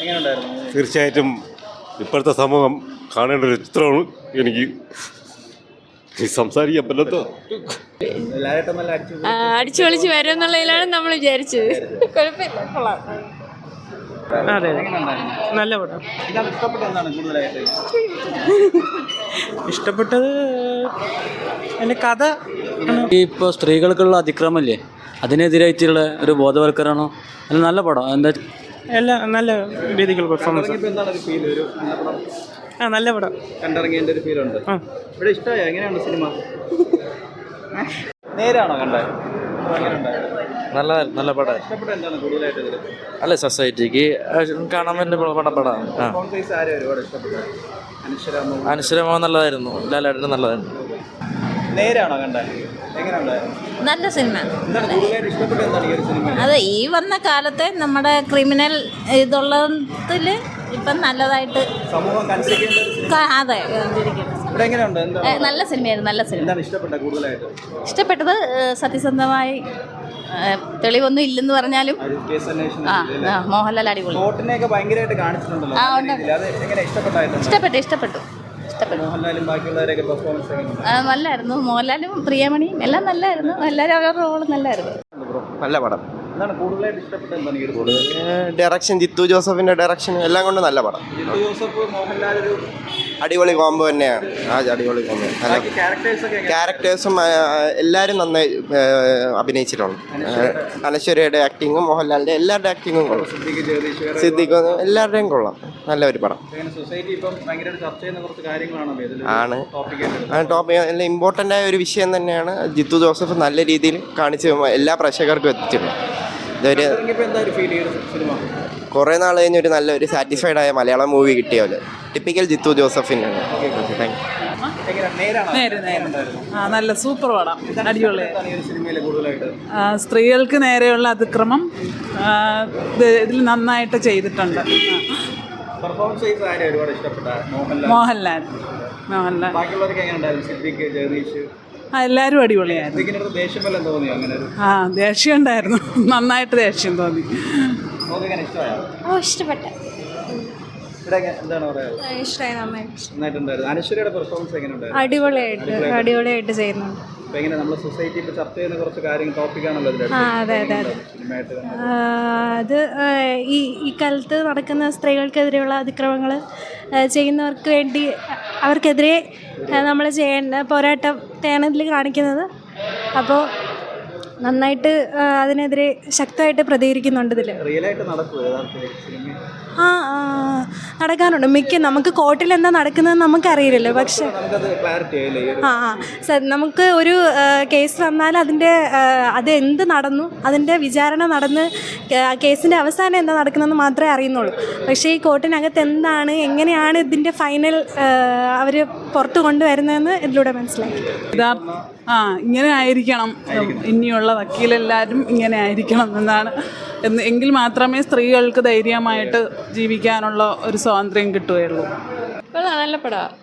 എങ്ങനെയുണ്ടായിരുന്നു? തീർച്ചയായിട്ടും ഇപ്പോഴത്തെ സമൂഹം കാണേണ്ട ഒരു ചിത്രമാണ് എനിക്ക് ഈ സംസാരിക്കാൻ പറ്റാത്ത? അടിച്ചു പൊളിച്ച് വരും എന്നുള്ളതിലാണ് നമ്മൾ വിചാരിച്ചത്. കുഴപ്പമില്ല കൊള്ളാം. അതെ. നല്ല പടം. ഇഷ്ടപ്പെട്ടത് എന്റെ കഥ. ഇപ്പോൾ സ്ത്രീകൾക്കുള്ള അതിക്രമല്ലേ അതിനെതിരായിട്ടുള്ള ഒരു ബോധവൽക്കരണോ? അല്ല നല്ല പടം. എന്താ എല്ലാം നല്ല രീതിക്കുള്ള പെർഫോമൻസ് എന്താണ് ഒരു ഫീൽ ഒരു ആ നല്ല പടം. കണ്ടിറങ്ങിയതിന്റെ ഒരു ഫീൽ ഉണ്ട്. ഇവിടെ ഇഷ്ടമായ? എങ്ങനെയാണ് സിനിമ? നേരാണോ കണ്ടത്? നല്ല നല്ല പടം. അല്ല സൊസൈറ്റിക്ക് കാണാൻ വേണ്ടി പടം പടം അനുശ്വരമോ? നല്ലതായിരുന്നു. ലാലേട്ടൻ നല്ലതായിരുന്നു. നേരാണോ കണ്ടത്? എങ്ങനെയുണ്ടായിരുന്നു നല്ല സിനിമ. അതെ ഈ വന്ന കാലത്തെ നമ്മുടെ ക്രിമിനൽ ഇതുള്ളതിൽ ഇപ്പം നല്ലതായിട്ട് അതെ നല്ല സിനിമയായിരുന്നു നല്ല സിനിമ. ഇഷ്ടപ്പെട്ടത് സത്യസന്ധമായി തെളിവൊന്നും ഇല്ലെന്ന് പറഞ്ഞാലും ആ മോഹൻലാൽ അടിപൊളി. ആ, ഇഷ്ടപ്പെട്ടു ഇഷ്ടപ്പെട്ടു. പെർഫോമൻസ് നല്ലായിരുന്നു. മോഹൻലാലും പ്രിയമണിയും എല്ലാം നല്ലായിരുന്നു. എല്ലാവരും അവരുടെ റോൾ നല്ലായിരുന്നു. നല്ല പടം. ഡയറക്ഷൻ ജിത്തു ജോസഫിന്റെ ഡയറക്ഷൻ എല്ലാം കൊണ്ടും നല്ല പടം. ജോസഫ് മോഹൻലാൽ ഒരു അടിപൊളി കോംബോ തന്നെയാണ്. ആ അടിപൊളി കോംബോ ക്യാരക്ടേഴ്സ് എല്ലാവരും നന്നായി അഭിനയിച്ചിട്ടുണ്ട്. അനശ്വരയുടെ ആക്ടിങ്ങും മോഹൻലാലിന്റെ എല്ലാവരുടെ ആക്ടിങ്ങും കൊള്ളാം. സിദ്ദിഖ് എല്ലാവരുടെയും കൊള്ളാം. നല്ല ഒരു പടം ആണ്. ടോപ്പിക് നല്ല ഇമ്പോർട്ടന്റ് ആയ ഒരു വിഷയം തന്നെയാണ് ജിത്തു ജോസഫ് നല്ല രീതിയിൽ കാണിച്ച് എല്ലാ പ്രേക്ഷകർക്കും എത്തിച്ചിട്ടുണ്ട്. ഇതൊരു കുറേ നാൾ കഴിഞ്ഞ് ഒരു നല്ലൊരു സാറ്റിസ്ഫൈഡ് ആയ മലയാളം മൂവി കിട്ടിയ പോലെ. ടിപ്പിക്കൽ ജിത്തു ജോസഫിന്റെ താങ്ക് ആ? നല്ല സൂപ്പർ പടം. അടിപൊളി. സ്ത്രീകൾക്ക് നേരെയുള്ള അതിക്രമം ഇതിൽ നന്നായിട്ട് ചെയ്തിട്ടുണ്ട്. പെർഫോമൻസ് ചെയ്ത് ആരെ ഒരുപാട് ഇഷ്ടപ്പെട്ട. മോഹൻലാൽ. മോഹൻലാൽ. മോഹൻലാൽ. ബാക്കിയുള്ളവർക്ക് സിദ്ദിഖ് ജഗദീഷ്? ആ എല്ലാവരും അടിപൊളിയായിരുന്നു. ദേഷ്യം വല്ലതും തോന്നിയോ അങ്ങനെ ആ ദേഷ്യം ഉണ്ടായിരുന്നു. നന്നായിട്ട് ദേഷ്യം തോന്നി. ഓ ഇഷ്ടപ്പെട്ട. അടിപൊളിയായിട്ട് അടിപൊളിയായിട്ട്. ചെയ്യുന്നുണ്ട്. അതെ ഈ ഈ കാലത്ത് നടക്കുന്ന സ്ത്രീകൾക്കെതിരെയുള്ള അതിക്രമങ്ങൾ ചെയ്യുന്നവർക്ക് വേണ്ടി അവർക്കെതിരെ നമ്മൾ ചെയ്യേണ്ട പോരാട്ടത്തെയാണ് ഇതിൽ കാണിക്കുന്നത്. അപ്പോൾ നന്നായിട്ട് അതിനെതിരെ ശക്തമായിട്ട് പ്രതികരിക്കുന്നുണ്ട് ഇതിൽ ആ, നടക്കാറുണ്ട് മിക്ക നമുക്ക് കോർട്ടിൽ എന്താ നടക്കുന്നത് നമുക്കറിയില്ലല്ലോ. പക്ഷെ നമുക്കത് ക്ലാരിറ്റി ആയില്ലേ? ആ ആ. സർ നമുക്ക് ഒരു കേസ് വന്നാൽ അതിന്റെ അത് എന്ത് നടന്നു? അതിന്റെ വിചാരണ നടന്ന് കേസിന്റെ അവസാനം എന്താ നടക്കുന്നതെന്ന് മാത്രമേ അറിയുന്നുള്ളൂ. പക്ഷേ ഈ കോർട്ടിനകത്ത് എന്താണ് എങ്ങനെയാണ് ഇതിന്റെ ഫൈനൽ അവർ പുറത്തു കൊണ്ടുവരുന്നതെന്ന് ഇതിലൂടെ മനസ്സിലാക്കി ആ ഇങ്ങനെ ആയിരിക്കണം. ഇനിയുള്ള വക്കീലെല്ലാവരും ഇങ്ങനെ ആയിരിക്കണം എന്നാണ്. എന്ന് എങ്കിൽ മാത്രമേ സ്ത്രീകൾക്ക് ധൈര്യമായിട്ട് ജീവിക്കാനുള്ള ഒരു സ്വാതന്ത്ര്യം കിട്ടുകയുള്ളൂ. കൊള്ളാം നല്ല പടമാണ്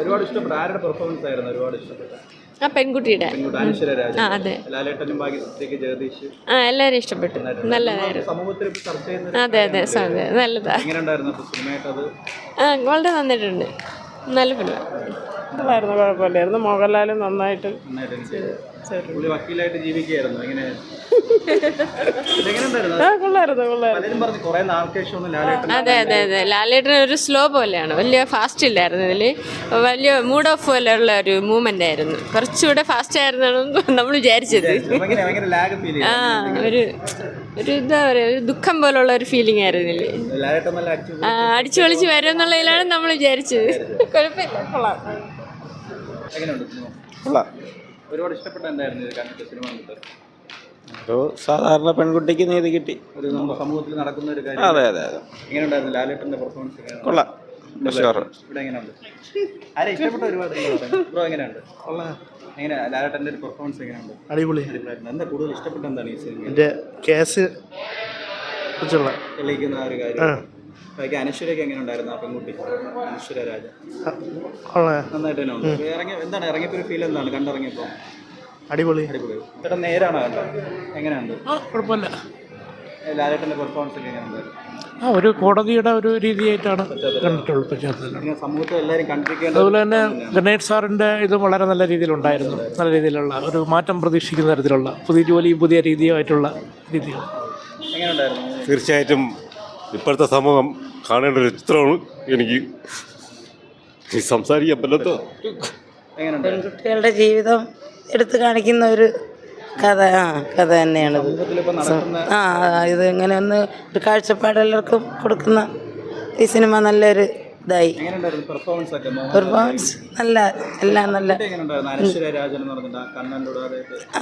ഒരുപാട് ഇഷ്ടപ്പെട്ട ആരുടെ പെർഫോമൻസ് ആയിരുന്നു ഒരുപാട് ഇഷ്ടപ്പെട്ട ആ പെൺകുട്ടിയുടെ. ആ അതെ. ലാലേട്ടനും ബാക്കി ജഗദീഷ്. ആ എല്ലാവരും ഇഷ്ടപ്പെട്ടു. നല്ലതായിരുന്നു. സമൂഹത്തിൽ ഇപ്പൊ ചർച്ച ചെയ്യുന്ന അതെ അതെ നല്ലതാ. ഉണ്ടായിരുന്നു അപ്പൊ അത്? ആ വളരെ നന്നായിട്ടുണ്ട്. നല്ല പിള്ളേർ കുഴപ്പമില്ലായിരുന്നു. മോഹൻലാലും നന്നായിട്ട് വക്കീലായിട്ട് ജീവിക്കുകയായിരുന്നു. എങ്ങനെ? അതെ അതെ അതെ. ലാലേട്ടൻ ഒരു സ്ലോ പോലെയാണ്. വലിയ ഫാസ്റ്റ് ഇല്ലായിരുന്നു ഇതിൽ വലിയ മൂഡ് ഓഫ് പോലെയുള്ള ഒരു മൂവ്മെന്റ് ആയിരുന്നു. കുറച്ചുകൂടെ ഫാസ്റ്റ് ആയിരുന്നു നമ്മൾ വിചാരിച്ചത്. ആ ഒരു ഒരു എന്താ പറയുക ഒരു ദുഃഖം പോലുള്ള ഒരു ഫീലിംഗ് ആയിരുന്നു ഇതിൽ നല്ല അടിച്ചു പൊളിച്ച് വരും എന്നുള്ളതിലാണ് നമ്മൾ വിചാരിച്ചത്. കുഴപ്പമില്ല കൊള്ളാം. ഒരുപാട് ഇഷ്ടപ്പെട്ട എന്തായിരുന്നു ഇത് കണ്ടിട്ട് സിനിമ കണ്ടിട്ട്? ഒരു സാധാരണ പെൺകുട്ടിക്ക് നീതി കിട്ടി. ഒരു നമ്മുടെ സമൂഹത്തിൽ നടക്കുന്ന ഒരു കാര്യം. അതെ അതെ അതെ. എങ്ങനെയുണ്ടായിരുന്നു ലാലേട്ടന്റെ പെർഫോമൻസ് കൊള്ളാം. ഇവിടെ എങ്ങനെയുണ്ട്? ആരെ ഇഷ്ടപ്പെട്ട ഒരുപാട് ബ്രോ എങ്ങനെയുണ്ട്? എങ്ങനെ ലാലേട്ടന്റെ ഒരു പെർഫോമൻസ് എങ്ങനെയുണ്ട്? അടിപൊളി. എന്താ കൂടുതൽ ഇഷ്ടപ്പെട്ട എന്താണ് ഈ സിനിമ എന്റെ കേസ് കുറിച്ചുള്ള. തെളിയിക്കുന്ന ആ ഒരു കാര്യം. ബാക്കി അനശ്വരയൊക്കെ എങ്ങനെ ഉണ്ടായിരുന്നു ആ പെൺകുട്ടി? അനശ്വര രാജ. കൊള്ളാം നന്നായിട്ട് തന്നെ ഉണ്ട്. ഇറങ്ങി എന്താണ്? ഇറങ്ങിയപ്പോ ഒരു ഫീൽ എന്താണ്? അടിപൊളി. അടിപൊളി. ചേട്ടാ നേരാണോ കണ്ടത്? എങ്ങനെയുണ്ട്? കുഴപ്പമില്ല. ലാലേട്ടന്റെ പെർഫോമൻസ് ഒക്കെ എങ്ങനെയുണ്ട് ആ ഒരു കോടതിയുടെ ഒരു രീതിയായിട്ടാണ് കണ്ടിട്ടുള്ളത് പശ്ചാത്തലം സമൂഹത്തെ എല്ലാവരും അതുപോലെ തന്നെ ഗണേഷ് സാറിന്റെ ഇത് വളരെ നല്ല രീതിയിലുണ്ടായിരുന്നു. നല്ല രീതിയിലുള്ള ഒരു മാറ്റം പ്രതീക്ഷിക്കുന്ന തരത്തിലുള്ള പുതിയ ജോലിയും പുതിയ രീതിയുമായിട്ടുള്ള രീതികൾ. എങ്ങനെ ഉണ്ടായിരുന്നു? തീർച്ചയായിട്ടും ഇപ്പോഴത്തെ സമൂഹം കാണേണ്ട ഒരു ചിത്രമാണ് എനിക്ക് ഈ സംസാരിക്കാൻ പറ്റാത്ത എങ്ങനെ പെൺകുട്ടികളുടെ ജീവിതം എടുത്തു കാണിക്കുന്ന ഒരു കഥ ആ കഥ തന്നെയാണിത്. നടക്കുന്ന ആ ഇത് ഇങ്ങനെ ഒന്ന് ഒരു കാഴ്ചപ്പാട് എല്ലാവർക്കും കൊടുക്കുന്ന ഈ സിനിമ നല്ലൊരു ഇതായി. പെർഫോമൻസ് നല്ല എല്ലാം നല്ല.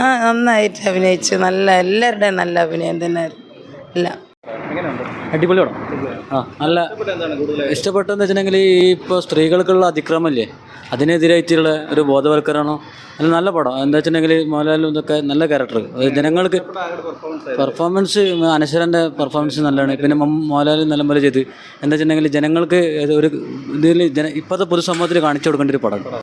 ആ നന്നായിട്ട് അഭിനയിച്ചു. നല്ല എല്ലാവരുടെയും നല്ല അഭിനയം തന്നെ എല്ലാം. അടിപൊളി പടം ആ നല്ല ഇഷ്ടപ്പെട്ടെന്ന് വെച്ചിട്ടുണ്ടെങ്കിൽ ഈ ഇപ്പോൾ സ്ത്രീകൾക്കുള്ള അതിക്രമമില്ലേ? അതിനെതിരായിട്ടുള്ള ഒരു ബോധവൽക്കരണോ? അല്ല നല്ല പടം. എന്താ വെച്ചിട്ടുണ്ടെങ്കിൽ മോഹൻലാലും ഇതൊക്കെ നല്ല ക്യാരക്ടർ ജനങ്ങൾക്ക് പെർഫോമൻസ് അനശ്വരന്റെ പെർഫോമൻസ് നല്ലതാണ്. പിന്നെ മോഹൻലാലും നല്ല പോലെ ചെയ്ത്. എന്താ വെച്ചിട്ടുണ്ടെങ്കിൽ ജനങ്ങൾക്ക് ഒരു ഇതിൽ ജന ഇപ്പോഴത്തെ പൊതുസമൂഹത്തിൽ കാണിച്ചു കൊടുക്കേണ്ട ഒരു പടം.